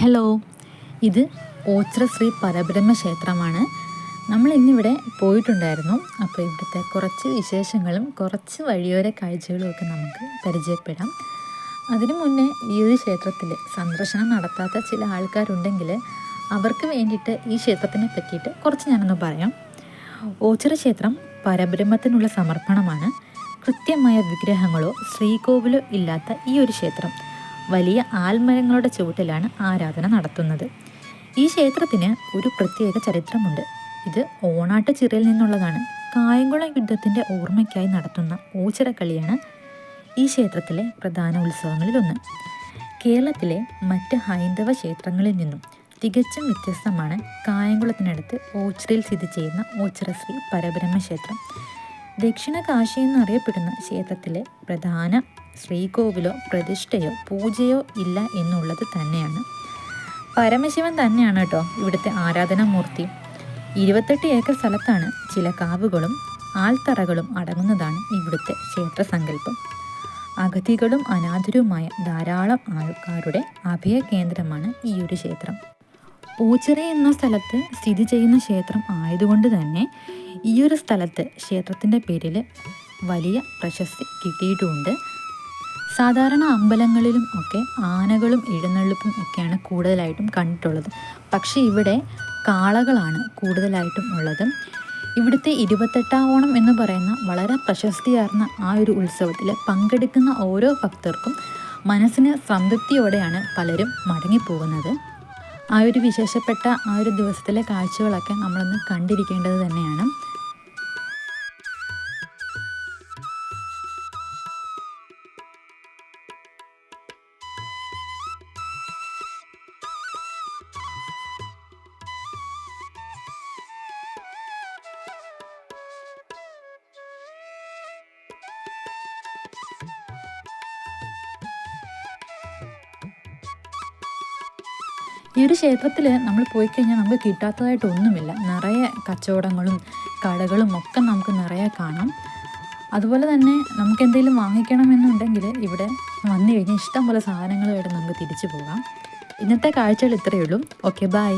Hello ഇത് ഓച്ചിറ ശ്രീ പരബ്രഹ്മ ക്ഷേത്രമാണ്. നമ്മൾ ഇന്നിവിടെ പോയിട്ടുണ്ടായിരുന്നു. അപ്പോൾ ഇവിടുത്തെ കുറച്ച് വിശേഷങ്ങളും കുറച്ച് വഴിയോര കാഴ്ചകളും ഒക്കെ നമുക്ക് പരിചയപ്പെടാം. അതിനു മുന്നേ ഈ ഒരു ക്ഷേത്രത്തിൽ സന്ദർശനം നടത്താത്ത ചില ആൾക്കാരുണ്ടെങ്കിൽ അവർക്ക് വേണ്ടിയിട്ട് ഈ ക്ഷേത്രത്തിനെ പറ്റിയിട്ട് കുറച്ച് ഞാനൊന്ന് പറയാം. ഓച്ചിറ ക്ഷേത്രം പരബ്രഹ്മത്തിനുള്ള സമർപ്പണമാണ്. കൃത്യമായ വിഗ്രഹങ്ങളോ ശ്രീകോവിലോ ഇല്ലാത്ത ഈ ഒരു ക്ഷേത്രം. വലിയ ആൽമരങ്ങളുടെ ചുവട്ടിലാണ് ആരാധന നടത്തുന്നത്. ഈ ക്ഷേത്രത്തിന് ഒരു പ്രത്യേക ചരിത്രമുണ്ട്. ഇത് ഓണാട്ട് ചിറയിൽ നിന്നുള്ളതാണ്. കായംകുളം യുദ്ധത്തിന്റെ ഓർമ്മയ്ക്കായി നടത്തുന്ന ഓച്ചിറക്കളിയാണ് ഈ ക്ഷേത്രത്തിലെ പ്രധാന ഉത്സവങ്ങളിലൊന്ന്. കേരളത്തിലെ മറ്റ് ഹൈന്ദവ ക്ഷേത്രങ്ങളിൽ നിന്നും തികച്ചും വ്യത്യസ്തമാണ് കായംകുളത്തിനടുത്ത് ഓച്ചിറയിൽ സ്ഥിതി ചെയ്യുന്ന ഓച്ചിറ ശ്രീ പരബ്രഹ്മ ക്ഷേത്രം ദക്ഷിണ കാശി എന്നറിയപ്പെടുന്ന ക്ഷേത്രത്തിലെ പ്രധാന ശ്രീകോവിലോ പ്രതിഷ്ഠയോ പൂജയോ ഇല്ല എന്നുള്ളത് തന്നെയാണ്. പരമശിവൻ തന്നെയാണ് കേട്ടോ ഇവിടുത്തെ ആരാധനാമൂർത്തി. ഇരുപത്തെട്ട് ഏക്കർ സ്ഥലത്താണ് ചില കാവുകളും ആൽത്തറകളും അടങ്ങുന്നതാണ് ഇവിടുത്തെ ക്ഷേത്ര സങ്കല്പം അഗതികളും അനാഥരുമായ ധാരാളം ആൾക്കാരുടെ അഭയ കേന്ദ്രമാണ് ഈ ഒരു ക്ഷേത്രം. ഓച്ചിറ എന്ന സ്ഥലത്ത് സ്ഥിതി ചെയ്യുന്ന ക്ഷേത്രം ആയതുകൊണ്ട് തന്നെ ഈ ഒരു സ്ഥലത്ത് ക്ഷേത്രത്തിന്റെ പേരിൽ വലിയ പ്രശസ്തി കിട്ടിയിട്ടുമുണ്ട് സാധാരണ അമ്പലങ്ങളിലും ഒക്കെ ആനകളും എഴുന്നള്ളിപ്പും ഒക്കെയാണ് കൂടുതലായിട്ടും കണ്ടിട്ടുള്ളത്. പക്ഷേ ഇവിടെ കാളകളാണ് കൂടുതലായിട്ടും ഉള്ളത്. ഇവിടുത്തെ ഇരുപത്തെട്ടാം ഓണം എന്ന് പറയുന്ന വളരെ പ്രശസ്തിയാർന്ന ആ ഒരു ഉത്സവത്തിൽ പങ്കെടുക്കുന്ന ഓരോ ഭക്തർക്കും മനസ്സിന് സംതൃപ്തിയോടെയാണ് പലരും മടങ്ങിപ്പോകുന്നത്. ആ ഒരു വിശേഷപ്പെട്ട ആ ഒരു ദിവസത്തിലെ കാഴ്ചകളൊക്കെ നമ്മളൊന്ന് കണ്ടിരിക്കേണ്ടത് തന്നെയാണ്. ഈ ഒരു ക്ഷേത്രത്തിൽ നമ്മൾ പോയി കഴിഞ്ഞാൽ നമുക്ക് കിട്ടാത്തതായിട്ടൊന്നുമില്ല. നിറയെ കച്ചവടങ്ങളും കടകളും ഒക്കെ നമുക്ക് നിറയെ കാണാം. അതുപോലെ തന്നെ നമുക്ക് എന്തെങ്കിലും വാങ്ങിക്കണമെന്നുണ്ടെങ്കിൽ ഇവിടെ വന്നു കഴിഞ്ഞാൽ ഇഷ്ടംപോലെ സാധനങ്ങളുമായിട്ട് നമുക്ക് തിരിച്ചു പോകാം. ഇന്നത്തെ കാഴ്ചകൾ ഇത്രയേ ഉള്ളൂ. Okay bye